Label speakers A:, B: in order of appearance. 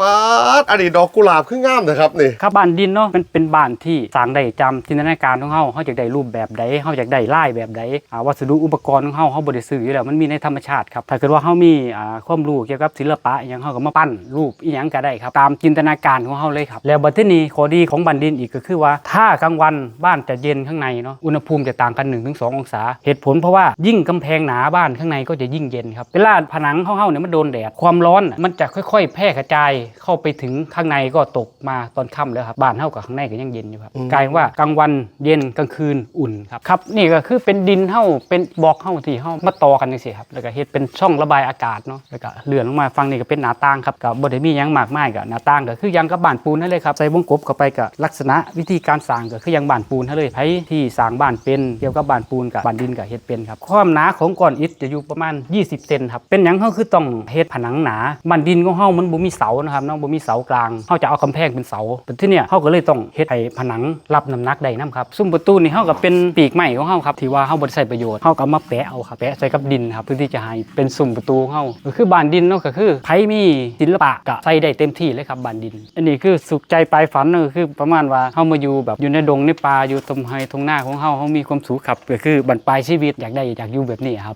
A: ป๊าดอันนี้ดอกกุหลาบคืองามนะครับนี่
B: ครับบ้านดินเนาะมันเป็นบ้านที่สร้างได้จำจินตนาการของเฮาเฮาอยากได้รูปแบบใดเฮาอยากได้ลายแบบใดอ่าวัสดุอุปกรณ์ของเฮาเฮาบ่ได้ซื้ออยู่แล้วมันมีในธรรมชาติครับถ้าเกิดว่าเฮามีอ่าความรู้เกี่ยวกับศิลปะอหยังเฮาก็มาปั้นรูปอีหยังก็ได้ครับตามจินตนาการของเฮาเลยครับแล้วบัดทีนี้ข้อดีของบ้านดินอีกก็คือว่าถ้ากลางวันบ้านจะเย็นข้างในเนาะอุณหภูมิจะต่างกัน 1-2 องศา เหตุผลเพราะว่ายิ่งกำแพงหนาบ้านข้างในก็จะยิ่งเย็นครับเวลาผนังของเฮาเนี่ยมันโดนแดดความร้อนน่ะมันจะค่อย ๆ แพร่กระจายเข้าไปถึงข้างในก็ตกมาตอนค่ำแล้วครับบ้านเฮากับข้างในก็ยังเย็นอยู่ครับ
A: อืม
B: กลายเป็นว่ากลางวันเย็นกลางคืนอุ่นครับครับนี่ก็คือเป็นดินเฮาเป็นบล็อกเฮาที่เฮามาต่อกันจังซี่ครับแล้วก็เฮ็ดเป็นช่องระบายอากาศเนาะแล้วก็เลื่อนลงมาฝั่งนี้ก็เป็นหน้าต่างครับก็บ่ได้มีหยังมากมายก็หน้าต่างก็คือหยังกับบ้านปูนนั่นเลยครับใส่วงกบเข้าไปก็ลักษณะวิธีการสร้างก็คือหยังบ้านปูนนั่นเลยไผที่สร้างบ้านเป็นเกี่ยวกับบ้านปูนกับบ้านดินก็เฮ็ดเป็นครับความหนาของก้อนอิฐจะอยู่ประมาณ 20 เซนครับเป็นหยังเฮาคือต้องเฮ็ดผนังหนาบ้านดินของเฮามันบ่มีเสานะครับเนาะบ่มีเสากลางเฮาจะเอากำแพงเป็นเสาแต่ที่เนี่ยเฮาก็เลยต้องเฮ็ดให้ผนังรับน้ำหนักได้นํครับซุ้มประตูนี่เฮาก็เป็นปีกไม้ของเฮาครับที่ว่าเฮาบ่ได้ใช้ประโยชน์เฮาก็มาแปะเอาครับแปะใส่กับดินครับเพื่อที่จะให้เป็นซุ้มประตูเฮาก็คือบานดินเนาะก็คือไผมีศิลปะก็ใส่ได้เต็มที่เลยครับบานดิน อันนี้คือสุขใจปลายฝันก็คือประมาณว่าเฮามาอยู่แบบอยู่ในดงในป่าอยู่ตรงไฮตรงหน้าของเฮาเฮามีความสุขครับก็คือบั้นปลายชีวิตอยากได้อยากอยู่แบบนี้ครับ